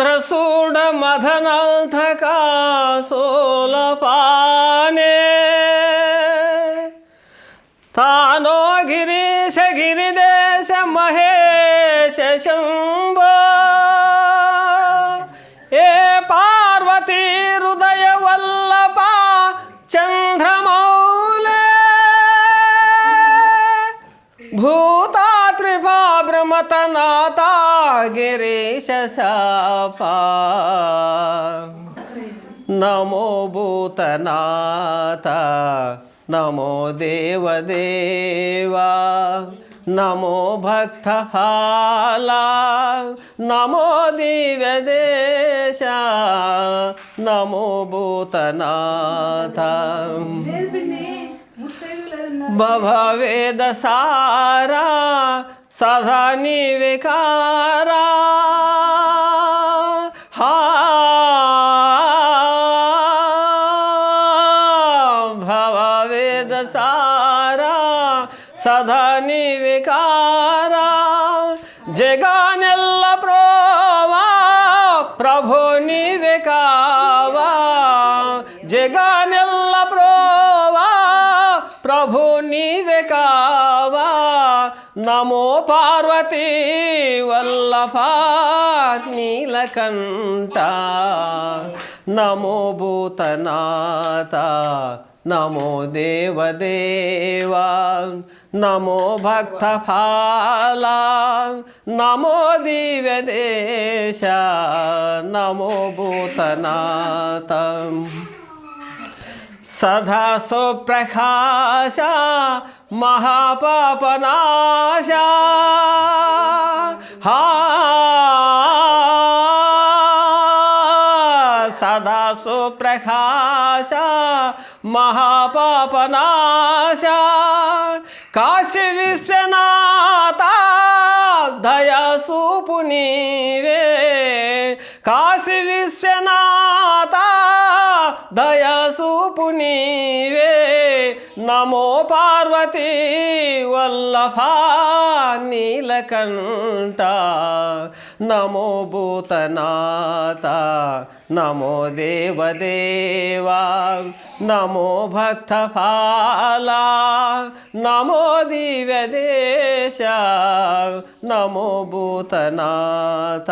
చంద్రసూడ మదనాథక తానో గిరీశ గిరిదేశ మహేశ శంభో. ఏ పార్వతీ హృదయ వల్లభ చంద్రమౌలే భూతా త్రిభా బ్రహ్మతనాథా ನಾಗರೇಶ ಸಾಪ ನಮೋ ಭೂತನಾಥ ನಮೋ ದೇವದೇವಾ ನಮೋ ಭಕ್ತಹಾಲ ನಮೋ ದಿವ್ಯದೇಶ ನಮೋ ಭೂತನಾಥ. ಭವ ವೇದ సదా వికారా. హా. భవవేద సారా. సదా వికారా. జగానెల్ల ప్రోవా. ప్రభు నీవే కావా జగానెల్ల ప్రోవా. ప్రభు నీవే కావా నమో పార్వతీ వల్లభ నీలకంఠ. నమో భూతనాథ. నమో దేవదేవా. నమో భక్తఫాల నమో దివ్యదేశ. నమో భూతనాథ. సదా సుప్రకాశ महापापनाशा। हा। सदा सुप्रकाश। महापनाश काशी विश्वनाथा। दया सुपुनीवे। काशी विश्वनाथा। दया सुपुनीवे। नमो पार्वती वल्लभा नीलकण्ठ नमो भूतनाथा नमो देवदेवा नमो भक्तफाला नमो दिव्यदेश नमो भूतनाथ।